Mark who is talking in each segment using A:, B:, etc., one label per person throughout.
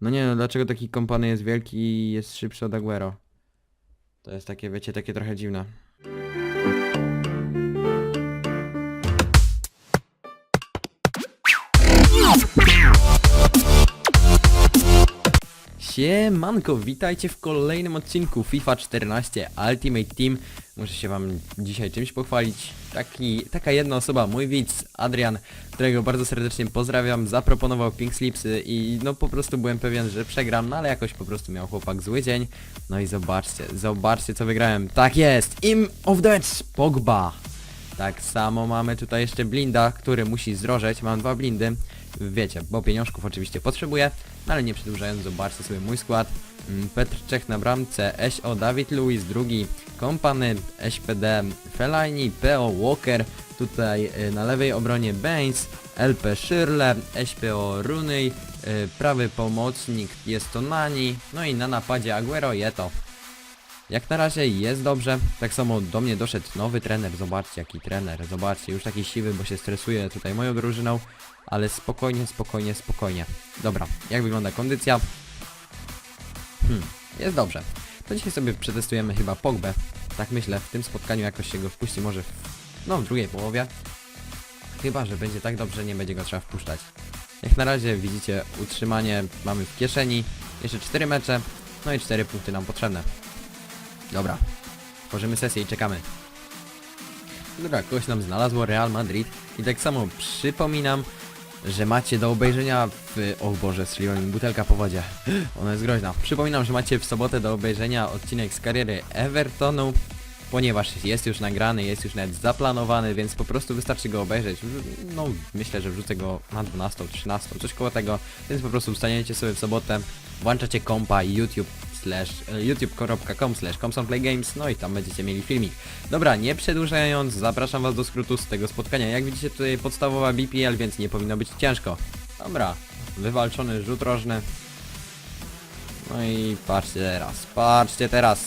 A: No nie no, dlaczego taki kompany jest wielki i jest szybszy od Aguero? To jest takie, wiecie, takie trochę dziwne. Siemanko, witajcie w kolejnym odcinku FIFA 14 Ultimate Team. Muszę się wam dzisiaj czymś pochwalić. Taki, taka jedna osoba, mój widz Adrian, którego bardzo serdecznie pozdrawiam, zaproponował Pink Slipsy i no po prostu byłem pewien, że przegram, no ale jakoś po prostu miał chłopak zły dzień. No i zobaczcie, zobaczcie co wygrałem. Tak jest, Im of Death, Pogba. Tak samo mamy tutaj jeszcze blinda, który musi zdrożeć. Mam dwa blindy. Wiecie, bo pieniążków oczywiście potrzebuję, ale nie przedłużając, zobaczcie sobie mój skład. Mm, Petr Czech na bramce, SO Dawid Luiz, drugi Kompany, SPD Fellaini, PO Walker, tutaj y, na lewej obronie Baines, LP Schürrle, SPO Rooney, y, prawy pomocnik jest to Nani, no i na napadzie Aguero Jeto. Jak na razie jest dobrze. Tak samo do mnie doszedł nowy trener. Zobaczcie jaki trener. Zobaczcie, już taki siwy, bo się stresuje tutaj moją drużyną. Ale spokojnie, spokojnie, spokojnie. Dobra, jak wygląda kondycja? Hmm, jest dobrze. To dzisiaj sobie przetestujemy chyba Pogbę. Tak myślę, w tym spotkaniu jakoś się go wpuści może w, no, w drugiej połowie. Chyba, że będzie tak dobrze, nie będzie go trzeba wpuszczać. Jak na razie widzicie, utrzymanie mamy w kieszeni. Jeszcze 4 mecze, no i 4 punkty nam potrzebne. Dobra. Tworzymy sesję i czekamy. Dobra, kogoś nam znalazło Real Madrid. I tak samo przypominam, że macie do obejrzenia w... O Boże, strzeliła mi butelka po wodzie. Ona jest groźna. Przypominam, że macie w sobotę do obejrzenia odcinek z kariery Evertonu, ponieważ jest już nagrany, jest już nawet zaplanowany, więc po prostu wystarczy go obejrzeć. No, myślę, że wrzucę go na 12, 13, coś koło tego, więc po prostu wstaniecie sobie w sobotę, włączacie kompa YouTube slash e, youtube.com slash Games, no i tam będziecie mieli filmik. Dobra, nie przedłużając, zapraszam was do skrótu z tego spotkania. Jak widzicie tutaj podstawowa BPL, więc nie powinno być ciężko. Dobra, wywalczony rzut rożny. No i patrzcie teraz, patrzcie teraz.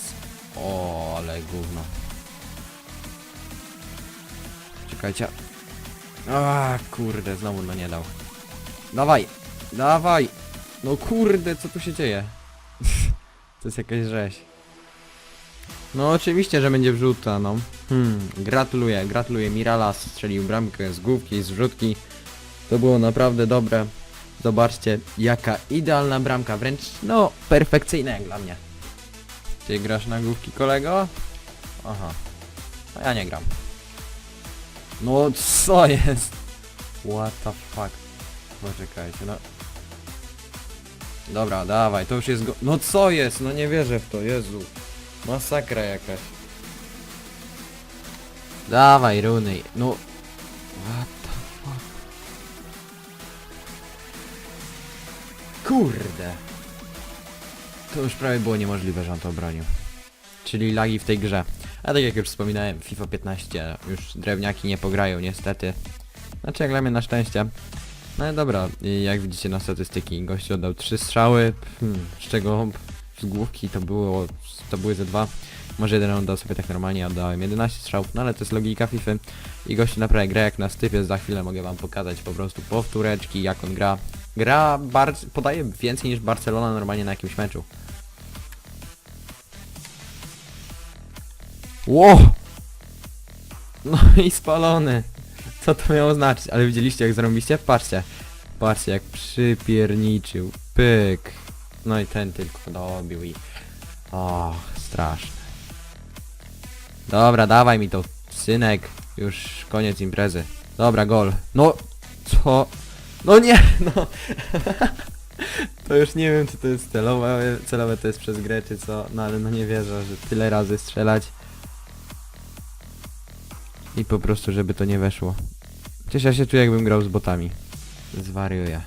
A: O, ale gówno. Czekajcie. A, kurde, znowu no nie dał. Dawaj, dawaj. No kurde, co tu się dzieje? To jest jakaś rzeź. No oczywiście, że będzie wrzuta, no. Hmm, gratuluję, gratuluję. Miralas strzelił bramkę z główki, z wrzutki. To było naprawdę dobre. Zobaczcie, jaka idealna bramka, wręcz, no, perfekcyjna jak dla mnie. Ty grasz na główki, kolego? Aha. A ja nie gram. No, co jest? What the fuck? Poczekajcie, no. Dobra, dawaj, to już jest go... No co jest? No nie wierzę w to, Jezu. Masakra jakaś. Dawaj, runy. No... What the fuck? Kurde. To już prawie było niemożliwe, że on to obronił. Czyli lagi w tej grze. A tak jak już wspominałem, FIFA 15 już drewniaki nie pograją niestety. Znaczy jak dla mnie na szczęście. No dobra, jak widzicie na statystyki, gościu oddał 3 strzały, hmm, z czego z główki to było, to były ze dwa. Może jeden oddał sobie tak normalnie, oddałem 11 strzałów, no ale to jest logika FIFA. I gościu naprawdę gra jak na stypie, za chwilę mogę wam pokazać po prostu powtóreczki, jak on gra. Gra bardzo, podaje więcej niż Barcelona normalnie na jakimś meczu. Ło! No i spalony. Co to miało znaczyć? Ale widzieliście jak zrobiliście? Patrzcie. Patrzcie jak przypierniczył. Pyk. No i ten tylko dobił i... Och, straszne. Dobra, dawaj mi to, synek. Już koniec imprezy. Dobra, gol. No, co? No nie, no. to już nie wiem, czy to jest celowe, celowe to jest przez grę, czy co. No ale no nie wierzę, że tyle razy strzelać. I po prostu, żeby to nie weszło. Przecież ja się czuję jakbym grał z botami. Zwariuję.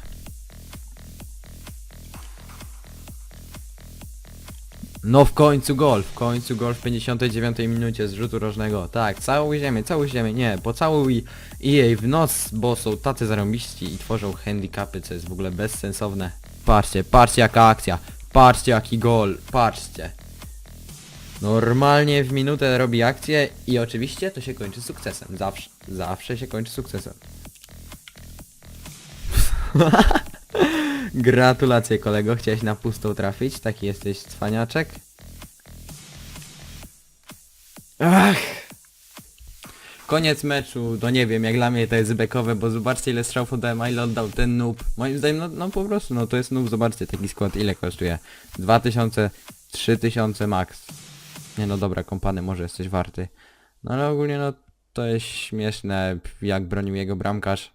A: No w końcu gol, w końcu gol w 59 minucie z rzutu rożnego. Tak, całuj ziemię, całuj ziemię, nie, pocałuj jej w nos, bo są tacy zarąbiści i tworzą handicapy, co jest w ogóle bezsensowne. Patrzcie, patrzcie jaka akcja, patrzcie jaki gol, patrzcie. Normalnie w minutę robi akcję i oczywiście to się kończy sukcesem. Zawsze, zawsze się kończy sukcesem. Gratulacje kolego, chciałeś na pustą trafić, taki jesteś cwaniaczek. Ach! Koniec meczu, to nie wiem, jak dla mnie to jest bekowe, bo zobaczcie ile strzałów oddałem, ile oddał ten noob. Moim zdaniem, no, no po prostu, no to jest noob, zobaczcie, taki skład ile kosztuje. 2000, 3000 max. Nie no dobra, kompany może jesteś warty. No ale ogólnie no to jest śmieszne, jak bronił jego bramkarz.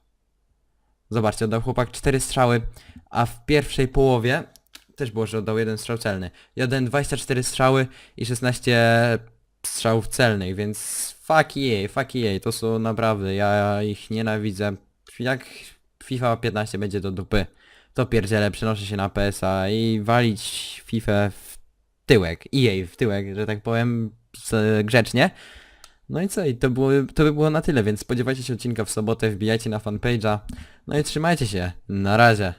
A: Zobaczcie, oddał chłopak 4 strzały, a w pierwszej połowie też było, że oddał jeden strzał celny. Oddałem 24 strzały i 16 strzałów celnych, więc fuck jej, fuck jej, to są naprawdę, ja ich nienawidzę. Jak FIFA 15 będzie do dupy, to pierdzielę, przenoszę się na PSA i walić FIFA w tyłek, jej w tyłek, że tak powiem z- grzecznie. No i co, i to, było, to by było na tyle, więc spodziewajcie się odcinka w sobotę, wbijajcie na fanpage'a, no i trzymajcie się, na razie.